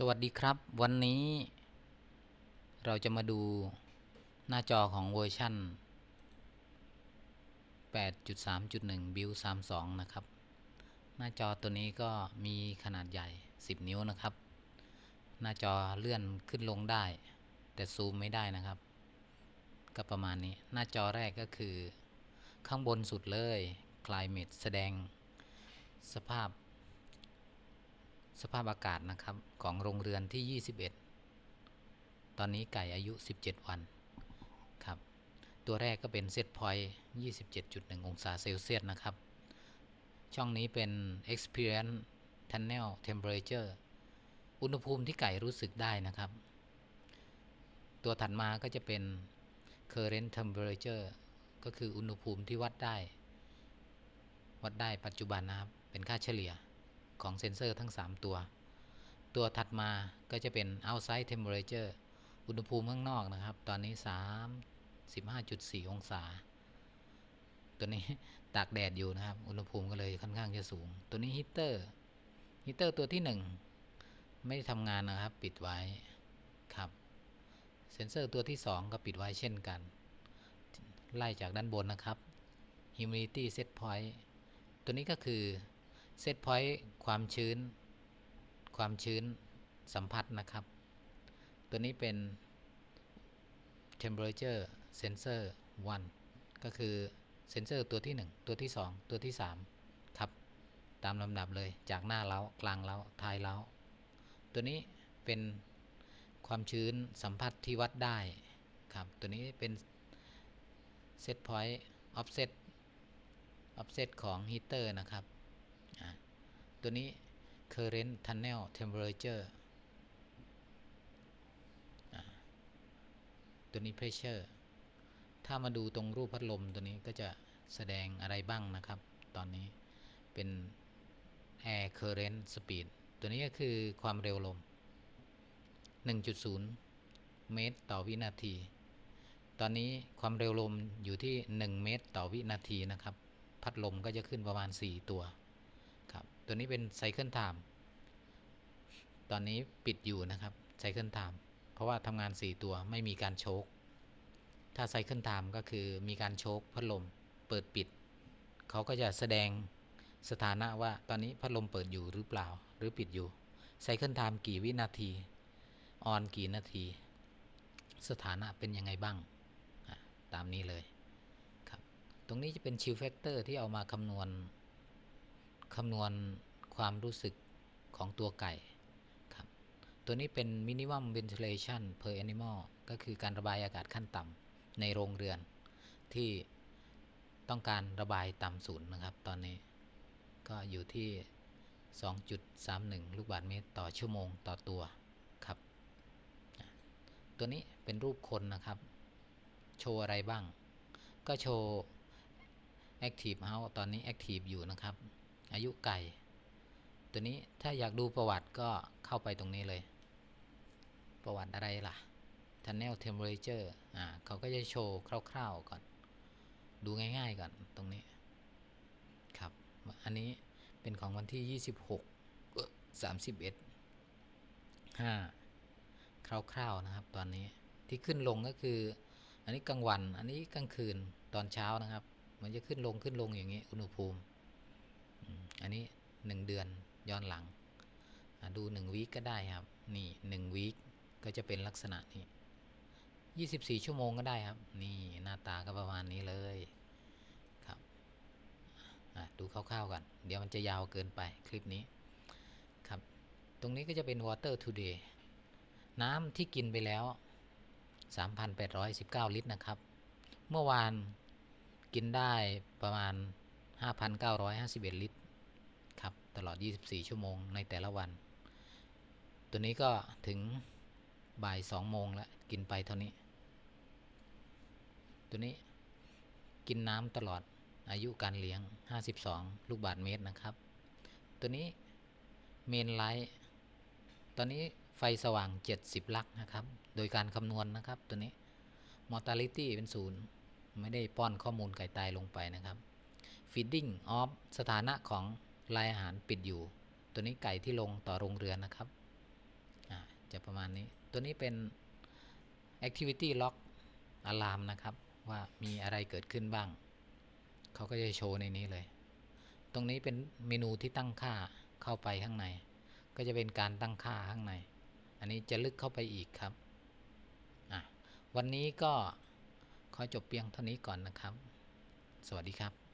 สวัสดีครับ วันนี้ เราจะมาดูหน้าจอของเวอร์ชัน8.3.1 Build 32 นะครับ หน้าจอตัวนี้ก็มีขนาดใหญ่ 10 นิ้วนะครับ หน้าจอเลื่อนขึ้นลงได้ แต่ซูมไม่ได้นะครับ ก็ประมาณนี้ หน้าจอแรกก็คือ ข้างบนสุดเลย Climate แสดงสภาพ สภาพอากาศนะครับของโรงเรือนที่ 21 ตอนนี้ไก่อายุ 17 วันครับ ตัวแรกก็เป็นเซตพอยต์27.1 องศาเซลเซียสนะครับ ช่องนี้เป็น experience tunnel temperature อุณหภูมิที่ไก่รู้สึกได้นะครับ ตัวถัดมาก็จะเป็น current temperature ก็คืออุณหภูมิที่วัดได้ วัดได้ปัจจุบันนะครับ เป็นค่าเฉลี่ย ของเซ็นเซอร์ทั้ง 3 ตัว ตัวถัดมาก็จะเป็น outside temperature อุณหภูมิข้างนอกนะครับ ตอนนี้ 35.4 องศา ตัวนี้ตากแดดอยู่นะครับ อุณหภูมิก็เลยค่อนข้างจะสูง ตัวนี้ฮีเตอร์ฮีเตอร์ตัวที่ 1 ไม่ได้ทำงานนะครับ ปิดไว้ครับ เซ็นเซอร์ตัวที่ 2 ก็ปิดไว้เช่นกัน ไล่จากด้านบนนะครับ humidity set point ตัวนี้ก็คือ เซตพอยต์ความชื้น ความชื้นสัมผัสนะครับ ตัวนี้เป็น temperature sensor 1 ก็คือเซนเซอร์ตัวที่ 1 ตัวที่ 2 ตัวที่ 3 ครับ ตามลำดับเลยจากหน้าเล้ากลางเล้าท้ายเล้า ตัวนี้เป็นความชื้นสัมผัสที่วัดได้ครับ ตัวนี้เป็น set point offset offset ของฮีเตอร์นะครับ ตัวนี้ current tunnel temperature ตัวนี้ pressure ถ้ามาดูตรงรูปพัดลมตัวนี้ก็จะแสดงอะไรบ้างนะครับ ตอนนี้เป็น air current speed ตัวนี้ก็คือความเร็วลม 1.0 เมตรต่อวินาที ตอนนี้ความเร็วลมอยู่ที่ 1 เมตรต่อวินาทีนะครับ พัดลมก็จะขึ้นประมาณ 4 ตัว ตัวนี้เป็นไซเคิลไทม์ตอนนี้ปิดอยู่นะครับไซเคิลไทม์เพราะว่าทำงาน 4 ตัวไม่มีการโชกถ้าไซเคิลไทม์ก็คือมีการโชกพัดลมเปิดปิด เขาก็จะแสดงสถานะว่าตอนนี้พัดลมเปิดอยู่หรือเปล่า หรือปิดอยู่ไซเคิลไทม์กี่วินาทีออนกี่นาที สถานะเป็นยังไงบ้าง ตามนี้เลยครับ ตรงนี้จะเป็นชิลแฟกเตอร์ที่เอามาคำนวณ คำนวณความรู้สึกของตัวไก่ครับตัวนี้เป็น minimum ventilation per animal ก็คือการระบายอากาศขั้นต่ำในโรงเรือน ที่ต้องการระบายต่ำศูนย์นะครับ ตอนนี้ก็อยู่ที่ 2.31 ลูกบาศก์เมตรต่อชั่วโมงต่อตัวครับ ตัวนี้เป็นรูปคนนะครับ โชว์อะไรบ้าง ก็โชว์ Active House ตอนนี้ Active อยู่นะครับ อายุไก่ ตัวนี้ถ้าอยากดูประวัติก็เข้าไปตรงนี้เลย ประวัติอะไรล่ะ Tunnel Temperature อ่าเขาก็จะโชว์คร่าวๆก่อน ดูง่ายๆก่อนตรงนี้ ครับ อันนี้เป็นของวันที่ 26เอ่อ31 5 คร่าวๆนะครับ ตอนนี้ที่ขึ้นลงก็คือ อันนี้กลางวัน อันนี้กลางคืนตอนเช้านะครับ มันจะขึ้นลงขึ้นลงอย่างนี้ อุณหภูมิ 1 เดือนย้อนหลัง ดู1วีคก็ได้ครับ นี่1วีคก็จะเป็นลักษณะนี้ 24 ชั่วโมงก็ได้ครับ นี่หน้าตาก็ประมาณนี้เลยครับดูคร่าวๆกัน เดี๋ยวมันจะยาวเกินไปคลิปนี้ครับ ตรงนี้ก็จะเป็น water today น้ำที่กินไปแล้ว 3,819 ลิตรนะครับ เมื่อวานกินได้ประมาณ 5,951 ลิตรครับตลอ ด 24 ชั่วโมงในแต่ละวัน ตัวนี้ก็ถึงบ่าย2โมงแล้วกินไปเท่านี้ ตัวนี้กินน้ำตลอดอายุการเลี้ยง 52 ลูกบาศก์เมตรนะครับ ตัวนี้เมนไลท์ตอนนี้ไฟสว่าง 70 ลักนะครับ โดยการคำนวณนนะครับตัวนี้ mortality เป็นศูนย์ไม่ได้ป้อนข้อมูลไก่ตายลงไปนะครับ feeding off สถานะของ รายอาหารปิดอยู่ ตัวนี้ไก่ที่ลงต่อโรงเรือนนะครับจะประมาณนี้ตัวนี้เป็น activity lock alarm นะครับ ว่ามีอะไรเกิดขึ้นบ้าง เขาก็จะโชว์ในนี้เลย ตรงนี้เป็นเมนูที่ตั้งค่าเข้าไปข้างใน ก็จะเป็นการตั้งค่าข้างใน อันนี้จะลึกเข้าไปอีกครับวันนี้ก็ขอจบเพียงเท่านี้ก่อนนะครับ สวัสดีครับ